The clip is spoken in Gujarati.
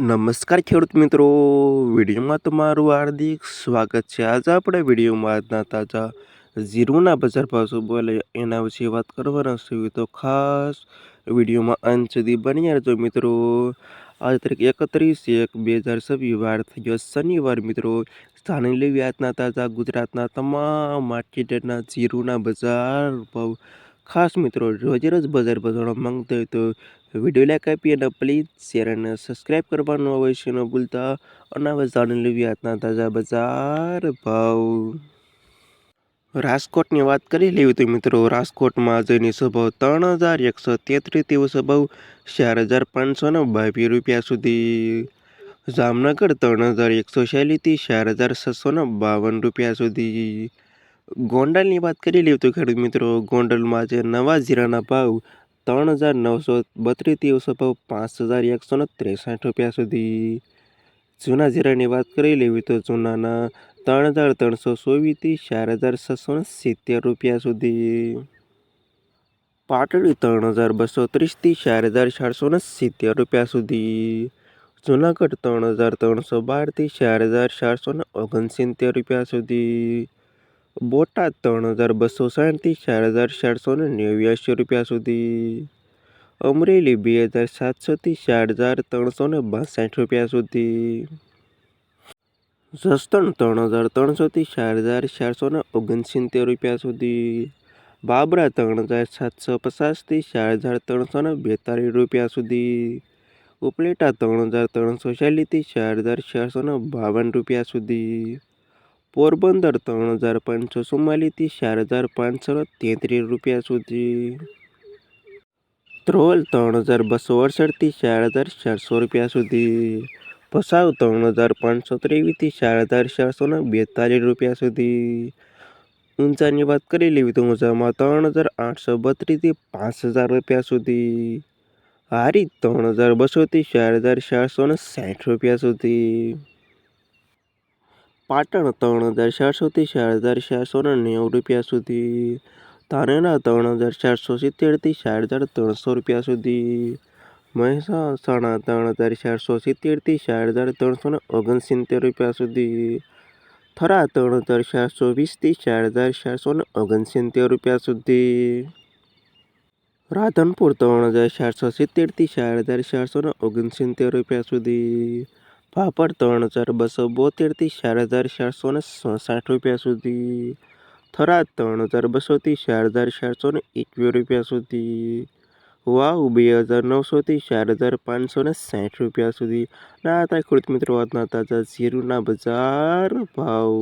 નમસ્કાર ખેડૂત મિત્રો. વિડીયોમાં તમારું હાર્દિક સ્વાગત છે. આજે આપણે વિડીયોમાં આજના તાજા ઝીરુના બજાર ભાવ શું બોલે એના વિશે વાત કરવાના છીએ. તો ખાસ વિડીયોમાં અંત સુધી બન્યા રહેજો મિત્રો. આજ તારીખ એકત્રીસ એક બે હજાર છવ્વીસ થઈ ગયો શનિવાર મિત્રો. જાણી લેવી આજના તાજા ગુજરાતના તમામ માર્કેટના ઝીરુના બજાર ભાવ. ખાસ મિત્રો, રોજે રોજ બજાર બજારો માંગતા હોય તો વીડિયો લાઈક આપી અને પ્લીઝ શેર અને સબસ્ક્રાઈબ કરવાનું અવશ્ય ન ભૂલતા. અને હવે જાણી લેવી આજના તાજા બજાર ભાવ. રાજકોટની વાત કરી લેવી તો મિત્રો, રાજકોટમાં આજની સ્વભાવ ત્રણ હજાર એકસો તેત્રીસ તેવો સ્વભાવ ચાર હજાર પાંચસો ને બાવીસ રૂપિયા સુધી. જામનગર ત્રણ હજાર એકસો શૈલીથી ચાર હજાર છસો ને બાવન રૂપિયા સુધી. ગોંડલની વાત કરી લેવી તો ખેડૂત મિત્રો, ગોંડલમાં આજે નવા જીરાના ભાવ ત્રણ હજાર નવસો બત્રીસ દિવસો ભાવ પાંચ હજાર એકસો ને ત્રેસઠ રૂપિયા સુધી. જૂના જીરાની વાત કરી લેવી તો જૂનાના ત્રણ હજાર ત્રણસો ચોવીસથી ચાર હજાર છસો ને સિત્તેર રૂપિયા સુધી. પાટડી ત્રણ હજાર બસો ત્રીસથી ચાર હજાર ચારસો ને સિત્તેર રૂપિયા સુધી. જુનાગઢ ત્રણ હજાર ત્રણસો બારથી ચાર હજાર ચારસો ને ઓગણસિત્તેર રૂપિયા સુધી. બોટાદ ત્રણ હજાર બસો સાઠથી ચાર હજાર ચારસો ને નેવ્યાસી રૂપિયા સુધી. અમરેલી બે હજાર સાતસોથી ચાર હજાર ત્રણસો ને બાસઠ રૂપિયા સુધી. જસદણ ત્રણ હજાર ત્રણસોથી ચાર હજાર ચારસો ને ઓગણસિત્તેર રૂપિયા સુધી. બાબરા ત્રણ હજાર સાતસો પચાસથી ચાર હજાર ત્રણસો ને બેતાલીસ રૂપિયા સુધી. ઉપલેટા ત્રણ હજાર ત્રણસો ચાલીસથી ચાર હજાર ચારસો ને બાવન રૂપિયા સુધી. પોરબંદર ત્રણ હજાર પાંચસો ચુમ્માલીસથી ચાર હજાર પાંચસો તેત્રીસ રૂપિયા સુધી. ત્રોલ ત્રણ હજાર બસો અડસઠથી ચાર હજાર ચારસો રૂપિયા સુધી. ભસાવ ત્રણ હજાર પાંચસો ત્રેવીસથી ચાર હજાર ચારસો બેતાલીસ રૂપિયા સુધી. ઊંચાની વાત કરી લેવી તો ઊંચામાં ત્રણ હજાર આઠસો બત્રીસથી પાંચ હજાર રૂપિયા સુધી. હારી ત્રણ હજાર બસોથી ચાર હજાર ચારસો સાઠ રૂપિયા સુધી. પાટણ ત્રણ હજાર ચારસોથી ચાર હજાર ચારસો નેવું રૂપિયા સુધી. ધાનેરા ત્રણ હજાર ચારસો સિત્તેરથી ચાર હજાર ત્રણસો રૂપિયા સુધી. મહેસાણા ત્રણ હજાર ચારસો સિત્તેરથી ચાર હજાર ત્રણસો ને ઓગણસિત્તેર રૂપિયા સુધી. થરા ત્રણ હજાર ચારસો વીસથી ચાર હજાર ચારસો ને ઓગણસિત્તેર રૂપિયા સુધી. રાધનપુર ત્રણ હજાર ચારસો સિત્તેરથી ચાર હજાર ચારસો ને ઓગણસિત્તેર રૂપિયા સુધી. ભાપર ત્રણ હજાર બસો બોતેરથી ચાર હજાર ચારસો ને સાઠ રૂપિયા સુધી. થરાદ ત્રણ હજાર બસોથી ચાર હજાર ચારસો ને એકવીસ રૂપિયા સુધી. વાવ બે હજાર નવસોથી ચાર હજાર પાંચસો ને સાઠ રૂપિયા સુધી. ના હતા ખેડૂત મિત્રો, આજના તાજા ઝીરુના બજાર ભાવ.